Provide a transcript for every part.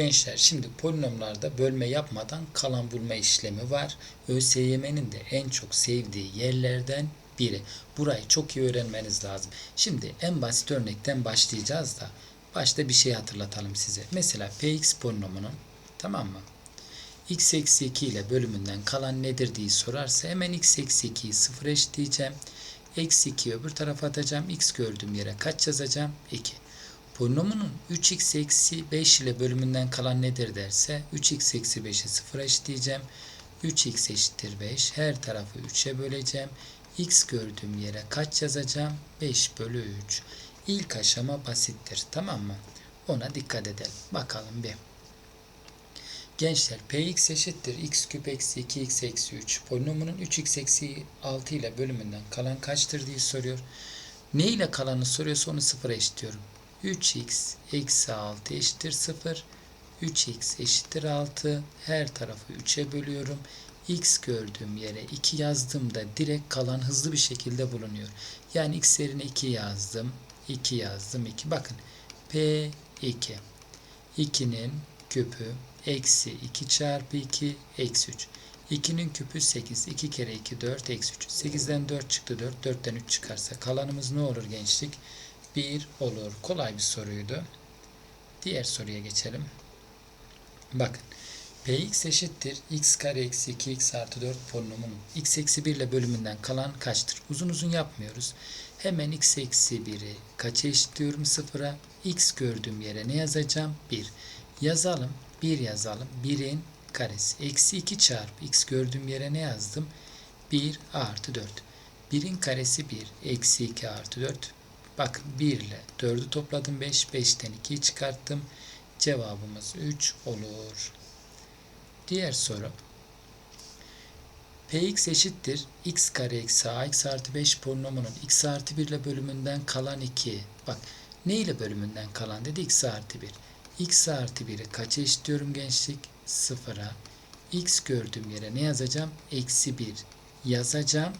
Gençler şimdi polinomlarda bölme yapmadan kalan bulma işlemi var. ÖSYM'nin de en çok sevdiği yerlerden biri. Burayı çok iyi öğrenmeniz lazım. Şimdi en basit örnekten başlayacağız da başta bir şey hatırlatalım size. Mesela Px polinomunun tamam mı? x eksi 2 ile bölümünden kalan nedir diye sorarsa hemen x eksi 2'yi sıfır eşitleyeceğim. Eksi 2'yi öbür tarafa atacağım. x gördüğüm yere kaç yazacağım? 2. Polinomunun 3x eksi 5 ile bölümünden kalan nedir derse 3x eksi 5'i sıfıra eşitleyeceğim. 3x eşittir 5. Her tarafı 3'e böleceğim. x gördüğüm yere kaç yazacağım? 5 bölü 3. İlk aşama basittir. Tamam mı? Ona dikkat edelim. Bakalım bir. Gençler px eşittir x küp eksi 2x eksi 3. Polinomunun 3x eksi 6 ile bölümünden kalan kaçtır diye soruyor. Ne ile kalanı soruyorsa onu sıfıra eşitliyorum. 3x eksi 6 eşittir 0. 3x eşittir 6. Her tarafı 3'e bölüyorum. x gördüğüm yere 2 yazdığımda direkt kalan hızlı bir şekilde bulunuyor. Yani x yerine 2 yazdım. 2 yazdım 2. Bakın P2. 2'nin küpü eksi 2 çarpı 2 eksi 3. 2'nin küpü 8. 2 kere 2 4 eksi 3. 8'den 4 çıktı 4. 4'ten 3 çıkarsa kalanımız ne olur gençlik? 1 olur. Kolay bir soruydu. Diğer soruya geçelim. Bakın. Px eşittir x kare eksi 2x artı 4 polinomunun x eksi 1 ile bölümünden kalan kaçtır? Uzun uzun yapmıyoruz. Hemen x eksi 1'i kaça eşitliyorum? Sıfıra. x gördüğüm yere ne yazacağım? 1. Yazalım. 1 yazalım. 1'in karesi. Eksi 2 çarpı x gördüğüm yere ne yazdım? 1 artı 4. 1'in karesi 1. Eksi 2 artı 4. Bakın 1 ile 4'ü topladım 5. 5'ten 2'yi çıkarttım. Cevabımız 3 olur. Diğer soru. Px eşittir x kare eksi ax artı 5 polinomunun x artı 1 ile bölümünden kalan 2. Bak ne ile bölümünden kalan dedi x artı 1. x artı 1'i kaça eşitliyorum gençlik? Sıfıra. x gördüğüm yere ne yazacağım? Eksi 1 yazacağım.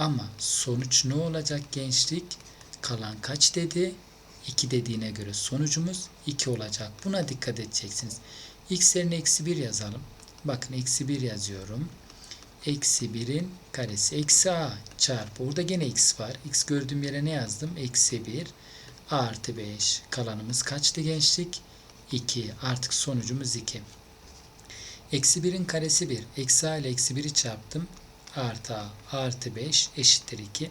Ama sonuç ne olacak gençlik? Kalan kaç dedi? 2 dediğine göre sonucumuz 2 olacak. Buna dikkat edeceksiniz. x yerine eksi 1 yazalım. Bakın eksi 1 yazıyorum. Eksi 1'in karesi. Eksi a çarpı. Orada gene x var. x gördüğüm yere ne yazdım? Eksi 1 artı 5. Kalanımız kaçtı gençlik? 2. Artık sonucumuz 2. Eksi 1'in karesi 1. Eksi a ile eksi 1'i çarptım. Artı a artı 5 eşittir 2.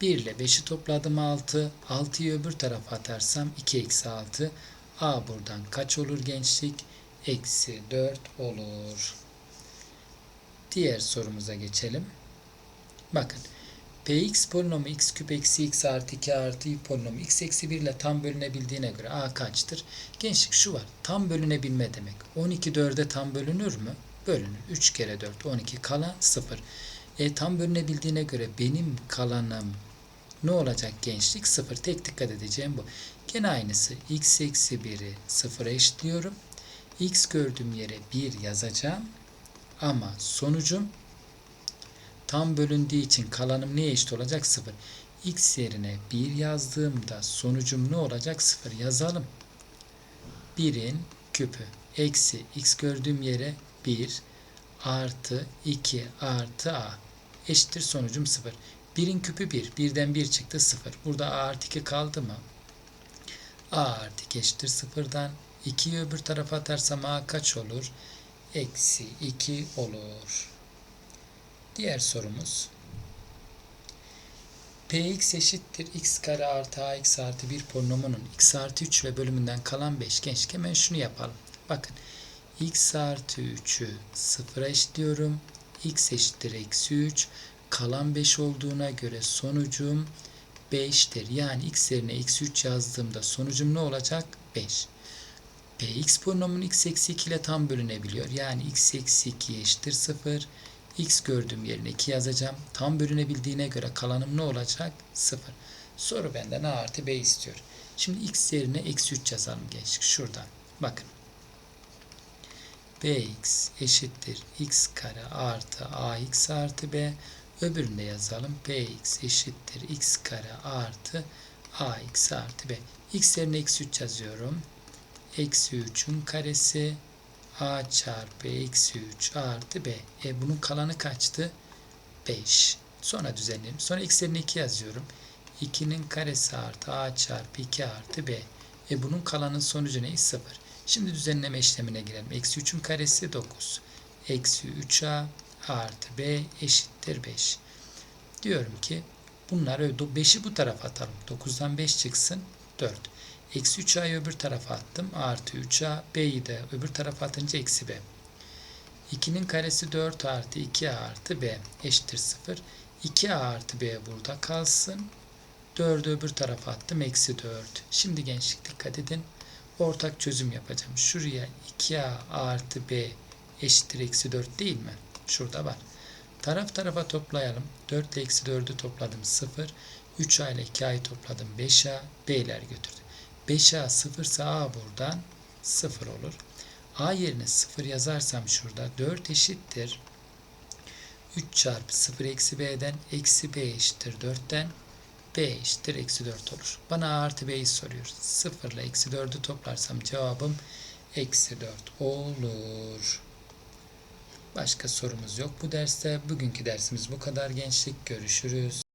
1 ile 5'i topladım 6. 6'yı öbür tarafa atarsam 2 eksi 6. A buradan kaç olur gençlik? Eksi 4 olur. Diğer sorumuza geçelim. Bakın. Px polinomu x küp eksi x artı 2 artı y polinomu x eksi 1 ile tam bölünebildiğine göre a kaçtır? Gençlik şu var. Tam bölünebilme demek. 12 4'e tam bölünür mü? Bölünür. 3 kere 4 12 kalan 0. E, tam bölünebildiğine göre benim kalanım ne olacak gençlik? 0. Tek dikkat edeceğim bu. Gene aynısı. x eksi 1'i 0'a eşitliyorum. x gördüğüm yere 1 yazacağım. Ama sonucum tam bölündüğü için kalanım neye eşit olacak? 0. x yerine 1 yazdığımda sonucum ne olacak? 0 yazalım. 1'in küpü eksi x gördüğüm yere 1 artı 2 artı a eşittir sonucum 0. 1'in küpü 1. 1'den 1 çıktı 0. Burada a artı 2 kaldı mı? a artı 2 eşittir 0'dan. 2'yi öbür tarafa atarsam a kaç olur? Eksi 2 olur. Diğer sorumuz. Px eşittir x kare artı ax artı 1 polinomunun x artı 3 ve bölümünden kalan 5. Gençlik hemen şunu yapalım. Bakın x artı 3'ü sıfıra eşitliyorum. x eşittir eksi 3. Kalan 5 olduğuna göre sonucum 5'tir. Yani x yerine eksi 3 yazdığımda sonucum ne olacak? 5. Px polinomun x eksi 2 ile tam bölünebiliyor. Yani x eksi 2 eşittir 0. x gördüğüm yerine 2 yazacağım. Tam bölünebildiğine göre kalanım ne olacak? 0. Soru benden a artı b istiyor. Şimdi x yerine eksi 3 yazalım gençlik. Şuradan. Bakın. Bx eşittir x kare artı ax artı b. Öbüründe yazalım. px eşittir x kare artı ax artı b. x yerine eksi 3 yazıyorum. eksi 3'ün karesi a çarpı eksi 3 artı b. E bunun kalanı kaçtı? 5. Sonra düzenleyelim. Sonra x'lerini 2 yazıyorum. 2'nin karesi artı a çarpı 2 artı b. E bunun kalanın sonucu ne? 0. Şimdi düzenleme işlemine girelim. Eksi 3'ün karesi 9. Eksi 3a artı b eşittir 5. Diyorum ki bunları 5'i bu tarafa atalım. 9'dan 5 çıksın 4. Eksi 3a'yı öbür tarafa attım. Artı 3a b'yi de öbür tarafa atınca eksi b. 2'nin karesi 4 artı 2a artı b eşittir 0. 2a artı b burada kalsın. 4'ü öbür tarafa attım. Eksi 4. Şimdi gençlik dikkat edin. Ortak çözüm yapacağım. Şuraya 2a artı b eşittir eksi 4 değil mi? Şurada var. Taraf tarafa toplayalım. 4 ile eksi 4'ü topladım 0. 3a ile 2a'yı topladım 5a. b'ler götürdü. 5a 0 ise a buradan 0 olur. a yerine 0 yazarsam şurada 4 eşittir. 3 çarpı 0 eksi b'den eksi b eşittir 4'ten b eşittir eksi 4 olur. Bana a artı b'yi soruyor. 0 ile eksi 4'ü toplarsam cevabım eksi 4 olur. Başka sorumuz yok bu derste. Bugünkü dersimiz bu kadar gençlik. Görüşürüz.